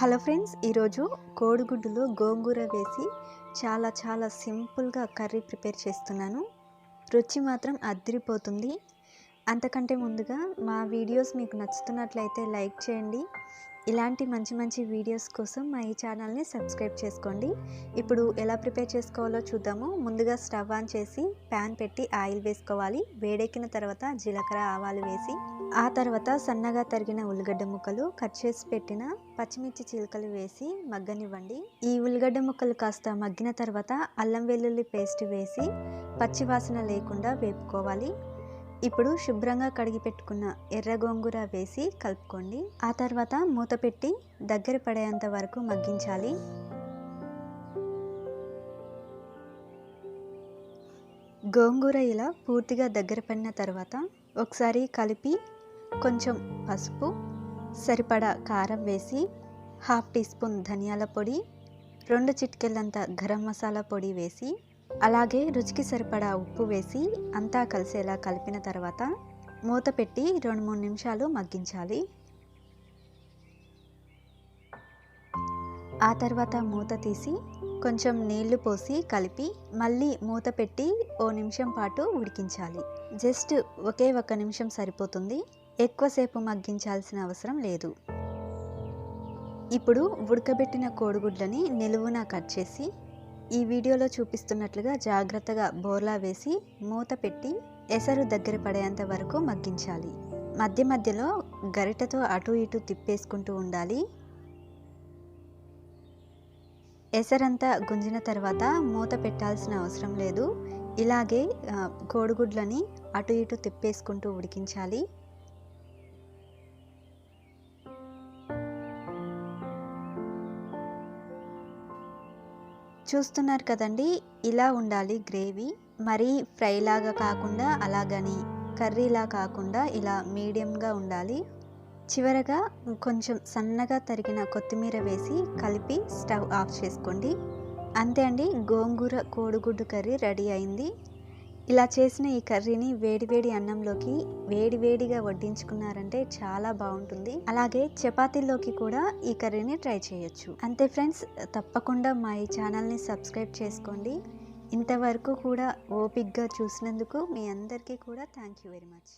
Hello friends ఈరోజు కోడిగుడ్డులో గోంగూర వేసి చాలా చాలా సింపుల్గా కర్రీ ప్రిపేర్ చేస్తున్నాను. రుచి మాత్రం అద్దరిపోతుంది. అంతకంటే ముందుగా మా వీడియోస్ మీకు నచ్చుతున్నట్లయితే లైక్ చేయండి. ఇలాంటి మంచి మంచి వీడియోస్ కోసం మా ఈ ఛానల్ని సబ్స్క్రైబ్ చేసుకోండి. ఇప్పుడు ఎలా ప్రిపేర్ చేసుకోవాలో చూద్దాము. ముందుగా స్టవ్ ఆన్ చేసి ప్యాన్ పెట్టి ఆయిల్ వేసుకోవాలి. వేడెక్కిన తర్వాత జీలకర్ర ఆవాలు వేసి ఆ తర్వాత సన్నగా తరిగిన ఉల్లిగడ్డ ముక్కలు కట్ చేసి పెట్టిన పచ్చిమిర్చి చిలుకలు వేసి మగ్గనివ్వండి. ఈ ఉల్లిగడ్డ ముక్కలు కాస్త మగ్గిన తర్వాత అల్లం వెల్లుల్లి పేస్ట్ వేసి పచ్చివాసన లేకుండా వేపుకోవాలి. ఇప్పుడు శుభ్రంగా కడిగి పెట్టుకున్న ఎర్ర గోంగూర వేసి కలుపుకోండి. ఆ తర్వాత మూత పెట్టి దగ్గర పడేంత వరకు మగ్గించాలి. గోంగూర ఇలా పూర్తిగా దగ్గర పడిన తర్వాత ఒకసారి కలిపి కొంచెం పసుపు సరిపడా కారం వేసి హాఫ్ టీ స్పూన్ ధనియాల పొడి రెండు చిటికెళ్ళంత గరం మసాలా పొడి వేసి అలాగే రుచికి సరిపడా ఉప్పు వేసి అంతా కలిసేలా కలిపిన తర్వాత మూత పెట్టి రెండు మూడు నిమిషాలు మగ్గించాలి. ఆ తర్వాత మూత తీసి కొంచెం నీళ్ళు పోసి కలిపి మళ్ళీ మూత పెట్టి ఓ నిమిషం పాటు ఉడికించాలి. జస్ట్ ఒకే ఒక నిమిషం సరిపోతుంది. ఎక్కువసేపు మగ్గించాల్సిన అవసరం లేదు. ఇప్పుడు ఉడకబెట్టిన కోడిగుడ్లని నిలువున కట్ చేసి ఈ వీడియోలో చూపిస్తున్నట్లుగా జాగ్రత్తగా బోర్లా వేసి మూత పెట్టి ఎసరు దగ్గర పడేంత వరకు మగ్గించాలి. మధ్య మధ్యలో గరిటతో అటు ఇటు తిప్పేసుకుంటూ ఉండాలి. ఎసరంతా గుంజిన తర్వాత మూత పెట్టాల్సిన అవసరం లేదు. ఇలాగే కోడిగుడ్లని అటు ఇటు తిప్పేసుకుంటూ ఉడికించాలి. చూస్తున్నారు కదండి ఇలా ఉండాలి గ్రేవీ. మరీ ఫ్రై లాగా కాకుండా అలాగని కర్రీలా కాకుండా ఇలా మీడియంగా ఉండాలి. చివరగా కొంచెం సన్నగా తరిగిన కొత్తిమీర వేసి కలిపి స్టవ్ ఆఫ్ చేసుకోండి. అంతే అండి గోంగూర కోడిగుడ్డు కర్రీ రెడీ అయింది. ఇలా చేసిన ఈ కర్రీని వేడివేడి అన్నంలోకి వేడివేడిగా వడ్డించుకున్నారంటే చాలా బాగుంటుంది. అలాగే చపాతీల్లోకి కూడా ఈ కర్రీని ట్రై చేయొచ్చు. అంతే ఫ్రెండ్స్ తప్పకుండా మా ఈ ఛానల్ని సబ్స్క్రైబ్ చేసుకోండి. ఇంతవరకు కూడా ఓపిక్గా చూసినందుకు మీ అందరికీ కూడా థ్యాంక్ యూ వెరీ మచ్.